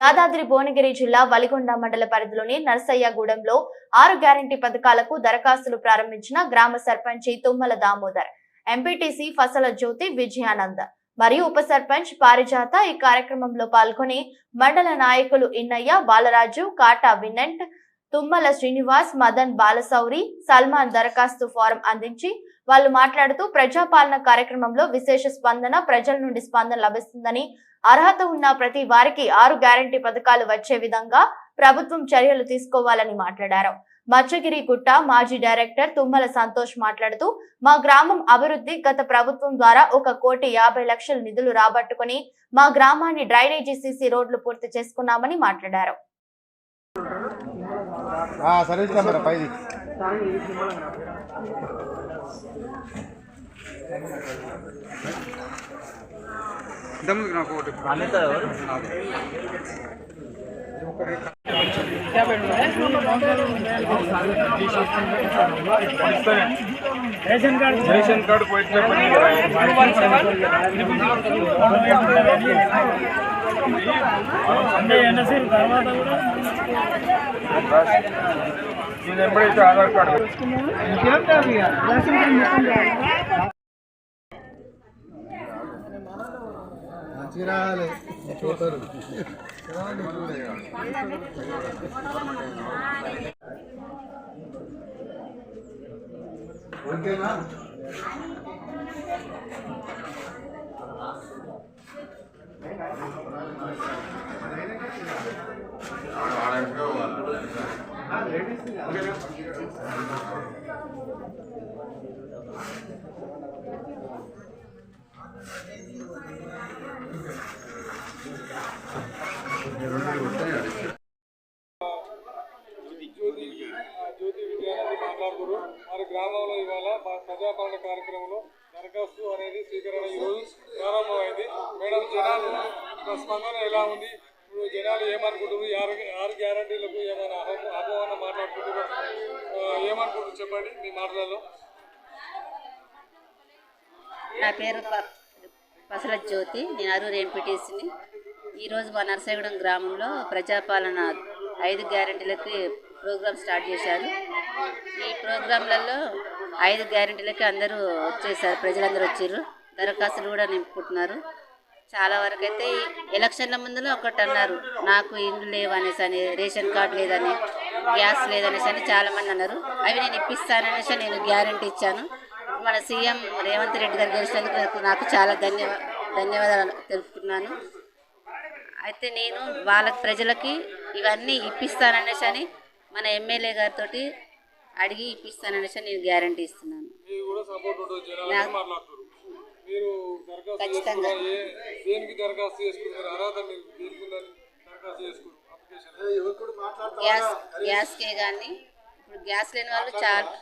యాదాద్రి భువనగిరి జిల్లా వలిగొండ మండల పరిధిలోని నరసయ్యగూడెంలో ఆరు గ్యారంటీ పథకాలకు దరఖాస్తులు ప్రారంభించిన గ్రామ సర్పంచి తుమ్మల దామోదర్ ఎంపీటీసీ ఫసల జ్యోతి విజయానంద్ మరియు ఉప సర్పంచ్ పారిజాత ఈ కార్యక్రమంలో పాల్గొని మండల నాయకులు ఇన్నయ్య బాలరాజు కాటా వినెంట్ తుమ్మల శ్రీనివాస్ మదన్ బాలసౌరి సల్మాన్ దరఖాస్తు ఫారం అందించి వాళ్ళు మాట్లాడుతూ ప్రజాపాలన కార్యక్రమంలో విశేష స్పందన ప్రజల నుండి స్పందన లభిస్తుందని అర్హత ఉన్న ప్రతి వారికి ఆరు గ్యారంటీ పథకాలు వచ్చే విధంగా ప్రభుత్వం చర్యలు తీసుకోవాలని మాట్లాడారు. మత్స్యగిరి గుట్ట మాజీ డైరెక్టర్ తుమ్మల సంతోష్ మాట్లాడుతూ మా గ్రామం అభివృద్ధి గత ప్రభుత్వం ద్వారా ఒక కోటి యాభై లక్షల నిధులు రాబట్టుకుని మా గ్రామాన్ని డ్రైనేజీ సీసీ రోడ్లు పూర్తి చేసుకున్నామని మాట్లాడారు. సరే నెంబర్ పైది ఇంతకుముందు నాకు ఒకటి రేషన్ కార్డు రేషన్ కార్డు పోయినప్పుడు అంటే ఎన్ఎస్సీ తర్వాత కూడా నేను ఎప్పుడైతే ఆధార్ కార్డు. మంచిగా రావాలి. చూస్తారు ఓకేనా జ్యోతి జ్యోతి విజయాన్ని మాట్లాడుతున్నారు మరి గ్రామంలో ఇవాళ మా ప్రజాపాలన కార్యక్రమంలో దరఖాస్తు అనేది స్వీకరణ ఈరోజు ప్రారంభమైంది మేడం జనాలు స్పందన ఎలా ఉంది ఇప్పుడు జనాలు ఏమనుకుంటున్నారు? ఆరు ఆరు గ్యారంటీలకు ఏమైనా అహం- అపోహన మాట్లాడుకుంటున్నారు? ఏమనుకుంటున్నారు చెప్పండి మీ మాటలలో? నా పేరు పసల జ్యోతి. నేను అరూరు ఎంపీటీసీని. ఈరోజు మా నరసాగూడెం గ్రామంలో ప్రజాపాలన ఐదు గ్యారెంటీలకి ప్రోగ్రామ్ స్టార్ట్ చేశారు. ఈ ప్రోగ్రాంలలో ఐదు గ్యారంటీలకి అందరూ వచ్చేసారు. ప్రజలందరూ వచ్చారు. దరఖాస్తులు కూడా నింపుకుంటున్నారు. చాలా వరకు అయితే ఎలక్షన్ల ముందులో ఒకటి అన్నారు నాకు ఇండ్లు లేవనేసి అని రేషన్ కార్డు లేదని గ్యాస్ లేదనేసి అని చాలామంది అన్నారు. అవి నేను ఇప్పిస్తాననేసి నేను గ్యారంటీ ఇచ్చాను. మన సీఎం రేవంత్ రెడ్డి గారు గెలిచినందుకు నాకు- నాకు చాలా ధన్యవా ధన్యవాదాలు తెలుపుతున్నాను. అయితే నేను వాళ్ళ ప్రజలకి ఇవన్నీ ఇప్పిస్తాననేసి అని మన ఎమ్మెల్యే గారితో అడిగి ఇప్పిస్తాననేసి నేను గ్యారంటీ ఇస్తున్నాను. మీరు దరఖాస్తు ఖచ్చితంగా. చేసుకున్నారు? ఏ దేనికి దరఖాస్తు చేసుకున్నారు అర్హత మీరు దేనికి ఉందని దరఖాస్తు చేసుకున్నారు అప్లికేషన్. గ్యాస్ గ్యాస్కే కానీ ఇప్పుడు గ్యాస్ లేని వాళ్ళు చాలా.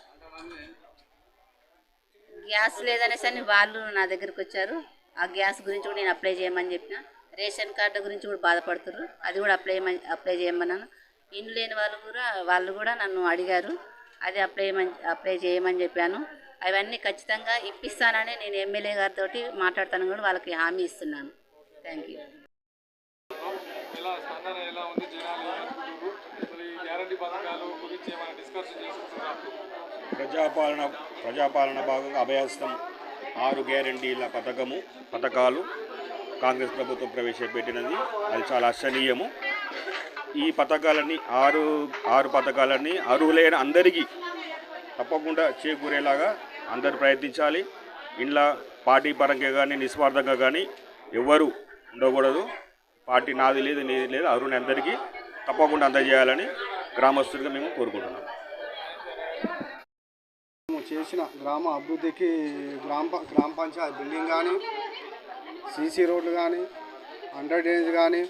గ్యాస్ లేదనేసి అని వాళ్ళు నా దగ్గరికి వచ్చారు. ఆ గ్యాస్ గురించి కూడా నేను అప్లై చేయమని చెప్పిన. రేషన్ కార్డు గురించి కూడా బాధపడుతున్నారు అది కూడా అప్లై అప్లై చేయమన్నాను. ఇండ్లు లేని వాళ్ళు కూడా వాళ్ళు కూడా నన్ను అడిగారు. అది అప్లై అప్లై చేయమని చెప్పాను. అవన్నీ ఖచ్చితంగా ఇప్పిస్తానని నేను ఎమ్మెల్యే గారితో మాట్లాడతాను కూడా వాళ్ళకి హామీ ఇస్తున్నాను. థ్యాంక్ యూ ప్రజాపాలన ప్రజాపాలన భాగంగా అభయహస్తం ఆరు గ్యారంటీల పథకము పథకాలు కాంగ్రెస్ ప్రభుత్వం ప్రవేశపెట్టినది. అది చాలా హర్షణీయము ఈ పథకాలన్నీ ఆరు ఆరు పథకాలన్నీ అర్హులైన అందరికీ తప్పకుండా చేకూరేలాగా అందరూ ప్రయత్నించాలి. ఇంట్లో పార్టీ పరంగా కానీ నిస్వార్థంగా కానీ ఎవరు ఉండకూడదు. పార్టీ నాది లేదు నీది లేదు అరుణ్ అందరికీ తప్పకుండా అందజేయాలని గ్రామస్తులుగా మేము కోరుకుంటున్నాం. మేము చేసిన గ్రామ అభివృద్ధికి గ్రామ గ్రామ పంచాయతీ బిల్డింగ్ కానీ సీసీ రోడ్లు కానీ అండర్ డ్రైనేజ్ కానీ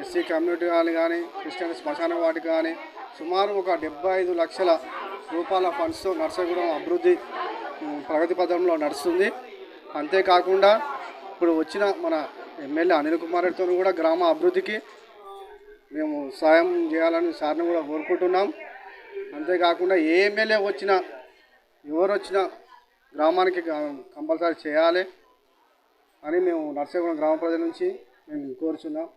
ఎస్సీ కమ్యూనిటీ కానీ కానీ క్రిస్టియన్ శ్మశాన వాటికి కానీ సుమారు ఒక డెబ్బై ఐదు లక్షల రూపాయల ఫండ్స్తో నర్సగూడెం అభివృద్ధి ప్రగతి పథంలో నడుస్తుంది. అంతేకాకుండా ఇప్పుడు వచ్చిన మన ఎమ్మెల్యే అనిల్ కుమార్ రెడ్డితో కూడా గ్రామ అభివృద్ధికి మేము సాయం చేయాలని సార్ని కూడా కోరుకుంటున్నాం. అంతేకాకుండా ఏ ఎమ్మెల్యే వచ్చినా ఎవరు వచ్చినా గ్రామానికి కంపల్సరీ చేయాలి అని మేము నర్సీపురం గ్రామ ప్రజల నుంచి మేము కోరుచున్నాం.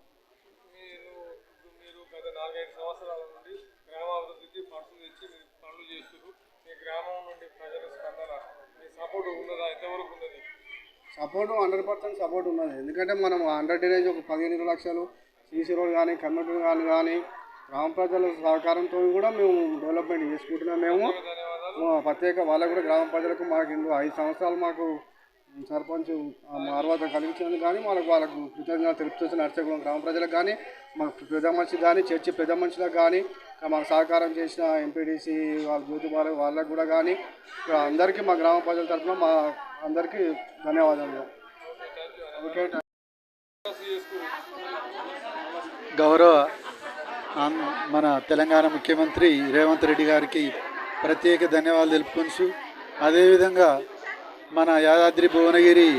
మీ గ్రామం నుండి ప్రజల స్పందన మీ సపోర్ట్ ఉన్నదా? ఎంతవరకు ఉన్నది? సపోర్ట్ హండ్రెడ్ పర్సెంట్ సపోర్ట్ ఉన్నది. ఎందుకంటే మనం అండర్ డ్రైనేజ్ ఒక పదిహేను లక్షలు సీసీ రోడ్ కానీ కమ్యూనిటీ కానీ కానీ గ్రామ ప్రజల సహకారంతో కూడా మేము డెవలప్మెంట్ చేసుకుంటున్నాం. మేము ప్రత్యేక వాళ్ళకు కూడా గ్రామ ప్రజలకు మాకు ఇందులో ఐదు సంవత్సరాలు మాకు సర్పంచ్ మార్వాత కలిగించినందుకు కానీ వాళ్ళకు వాళ్ళకు కృతజ్ఞత తెలుపుతున్న నర్సగూడెం గ్రామ ప్రజలకు కానీ మాకు పెద్ద మనిషి కానీ చర్చి పెద్ద మనుషులకు కానీ మనకు మాకు సహకారం చేసిన ఎంపీడీసీ వాళ్ళ జ్యోతి బాల వాళ్ళకు కూడా కానీ ఇక్కడ అందరికీ మా గ్రామ ప్రజల తరఫున మా అందరికీ ధన్యవాదాలు. ఓకే గౌరవ మన తెలంగాణ ముఖ్యమంత్రి రేవంత్ రెడ్డి గారికి ప్రత్యేక ధన్యవాదాలు తెలుపుకొచ్చు అదేవిధంగా మన యాదాద్రి భువనగిరి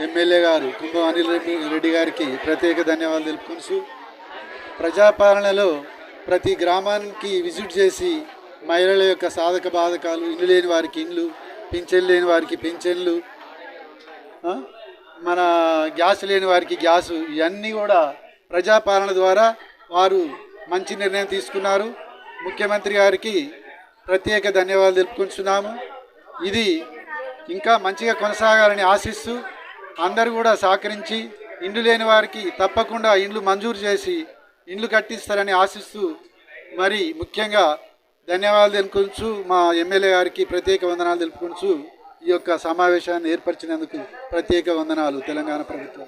ఎమ్మెల్యే గారు కుంభం అనిల్ రెడ్డి రెడ్డి గారికి ప్రత్యేక ధన్యవాదాలు తెలుపుకొచ్చు ప్రజాపాలనలో ప్రతి గ్రామానికి విజిట్ చేసి మహిళల యొక్క సాధక బాధకాలు ఇల్లు లేని వారికి ఇండ్లు పింఛన్ లేని వారికి పింఛన్లు మన గ్యాస్ లేని వారికి గ్యాసు ఇవన్నీ కూడా ప్రజాపాలన ద్వారా వారు మంచి నిర్ణయం తీసుకున్నారు. ముఖ్యమంత్రి గారికి ప్రత్యేక ధన్యవాదాలు తెలుపుకుంటున్నాము ఇది ఇంకా మంచిగా కొనసాగాలని ఆశిస్తూ అందరూ కూడా సహకరించి ఇండ్లు లేని వారికి తప్పకుండా ఇండ్లు మంజూరు చేసి ఇండ్లు కట్టిస్తారని ఆశిస్తూ మరి ముఖ్యంగా ధన్యవాదాలు తెలుపుకుంటూ మా ఎమ్మెల్యే గారికి ప్రత్యేక వందనాలు తెలుపుకుంటూ ఈ యొక్క సమావేశాన్ని ఏర్పరిచినందుకు ప్రత్యేక వందనాలు తెలంగాణ ప్రభుత్వం.